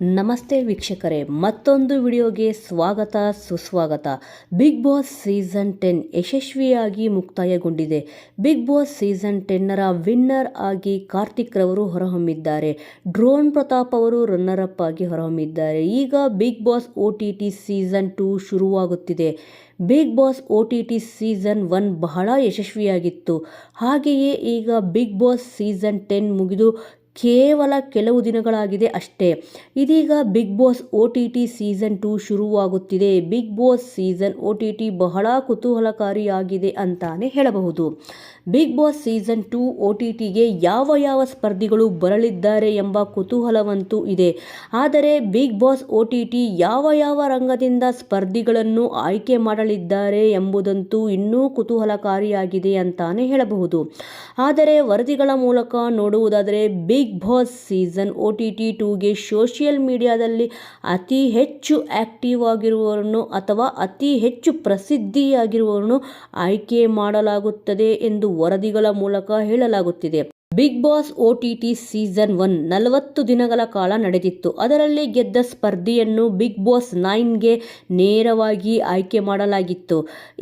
ನಮಸ್ತೆ ವೀಕ್ಷಕರೇ, ಮತ್ತೊಂದು ವಿಡಿಯೋಗೆ ಸ್ವಾಗತ, ಸುಸ್ವಾಗತ. ಬಿಗ್ ಬಾಸ್ ಸೀಸನ್ ಟೆನ್ ಯಶಸ್ವಿಯಾಗಿ ಮುಕ್ತಾಯಗೊಂಡಿದೆ. ಬಿಗ್ ಬಾಸ್ ಸೀಸನ್ ಟೆನ್ನರ ವಿನ್ನರ್ ಆಗಿ ಕಾರ್ತಿಕ್ ರವರು ಹೊರಹೊಮ್ಮಿದ್ದಾರೆ. ಡ್ರೋನ್ ಪ್ರತಾಪ್ ಅವರು ರನ್ನರ್ ಅಪ್ ಆಗಿ ಹೊರಹೊಮ್ಮಿದ್ದಾರೆ. ಈಗ big boss O T T season two ಶುರುವಾಗುತ್ತಿದೆ. Big boss O T T season one ಬಹಳ ಯಶಸ್ವಿಯಾಗಿತ್ತು. ಹಾಗೆಯೇ ಈಗ ಬಿಗ್ ಬಾಸ್ ಸೀಸನ್ ಟೆನ್ ಮುಗಿದು ಕೇವಲ ಕೆಲವು ದಿನಗಳಾಗಿದೆ ಅಷ್ಟೇ. ಇದೀಗ big boss O T T season two ಶುರುವಾಗುತ್ತಿದೆ. Big boss season O T T ಬಹಳ ಕುತೂಹಲಕಾರಿಯಾಗಿದೆ ಅಂತಾನೆ ಹೇಳಬಹುದು. Big boss season two O T ಟಿಗೆ ಯಾವ ಯಾವ ಸ್ಪರ್ಧಿಗಳು ಬರಲಿದ್ದಾರೆ ಎಂಬ ಕುತೂಹಲವಂತೂ ಇದೆ. ಆದರೆ big boss O T T ಯಾವ ಯಾವ ರಂಗದಿಂದ ಸ್ಪರ್ಧಿಗಳನ್ನು ಆಯ್ಕೆ ಮಾಡಲಿದ್ದಾರೆ ಎಂಬುದಂತೂ ಇನ್ನೂ ಕುತೂಹಲಕಾರಿಯಾಗಿದೆ ಅಂತಾನೆ ಹೇಳಬಹುದು. ಆದರೆ ವರದಿಗಳ ಮೂಲಕ ನೋಡುವುದಾದರೆ big boss season O T T ಟೂಗೆ social ಮೀಡಿಯಾದಲ್ಲಿ ಅತಿ ಹೆಚ್ಚು ಆಕ್ಟಿವ್ ಆಗಿರುವವರನ್ನು ಅಥವಾ ಅತಿ ಹೆಚ್ಚು ಪ್ರಸಿದ್ಧಿಯಾಗಿರುವವರನ್ನು ಆಯ್ಕೆ ಮಾಡಲಾಗುತ್ತದೆ ಎಂದು ವರದಿಗಳ ಮೂಲಕ ಹೇಳಲಾಗುತ್ತಿದೆ. Big boss O T T season one ನಲವತ್ತು ದಿನಗಳ ಕಾಲ ನಡೆದಿತ್ತು. ಅದರಲ್ಲಿ ಗೆದ್ದ ಸ್ಪರ್ಧಿಯನ್ನು ಬಿಗ್ ಬಾಸ್ ನೈನ್ಗೆ ನೇರವಾಗಿ ಆಯ್ಕೆ ಮಾಡಲಾಗಿತ್ತು.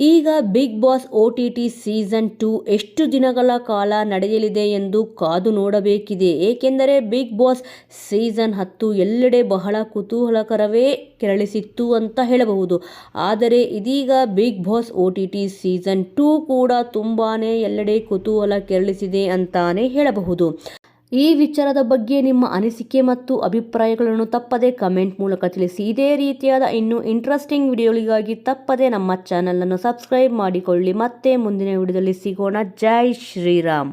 ಈಗ big boss O T T season two ಎಷ್ಟು ದಿನಗಳ ಕಾಲ ನಡೆಯಲಿದೆ ಎಂದು ಕಾದು ನೋಡಬೇಕಿದೆ. ಏಕೆಂದರೆ ಬಿಗ್ ಬಾಸ್ ಸೀಸನ್ ಹತ್ತು ಎಲ್ಲೆಡೆ ಬಹಳ ಕುತೂಹಲಕರವೇ ಕೆರಳಿಸಿತ್ತು ಅಂತ ಹೇಳಬಹುದು. ಆದರೆ ಇದೀಗ big boss O T T season two ಕೂಡ ತುಂಬಾ ಎಲ್ಲೆಡೆ ಕುತೂಹಲ ಕೆರಳಿಸಿದೆ ಅಂತಾನೆ ಹೇಳಬಹುದು. ಈ ವಿಚಾರದ ಬಗ್ಗೆ ನಿಮ್ಮ ಅನಿಸಿಕೆ ಮತ್ತು ಅಭಿಪ್ರಾಯಗಳನ್ನು ತಪ್ಪದೆ ಕಮೆಂಟ್ ಮೂಲಕ ತಿಳಿಸಿ. ಇದೇ ರೀತಿಯಾದ ಇನ್ನೂ ಇಂಟ್ರೆಸ್ಟಿಂಗ್ ವಿಡಿಯೋಗಳಿಗಾಗಿ ತಪ್ಪದೆ ನಮ್ಮ ಚಾನಲನ್ನು ಸಬ್ಸ್ಕ್ರೈಬ್ ಮಾಡಿಕೊಳ್ಳಿ. ಮತ್ತೆ ಮುಂದಿನ ವಿಡಿಯೋದಲ್ಲಿ ಸಿಗೋಣ. ಜೈ ಶ್ರೀರಾಮ್.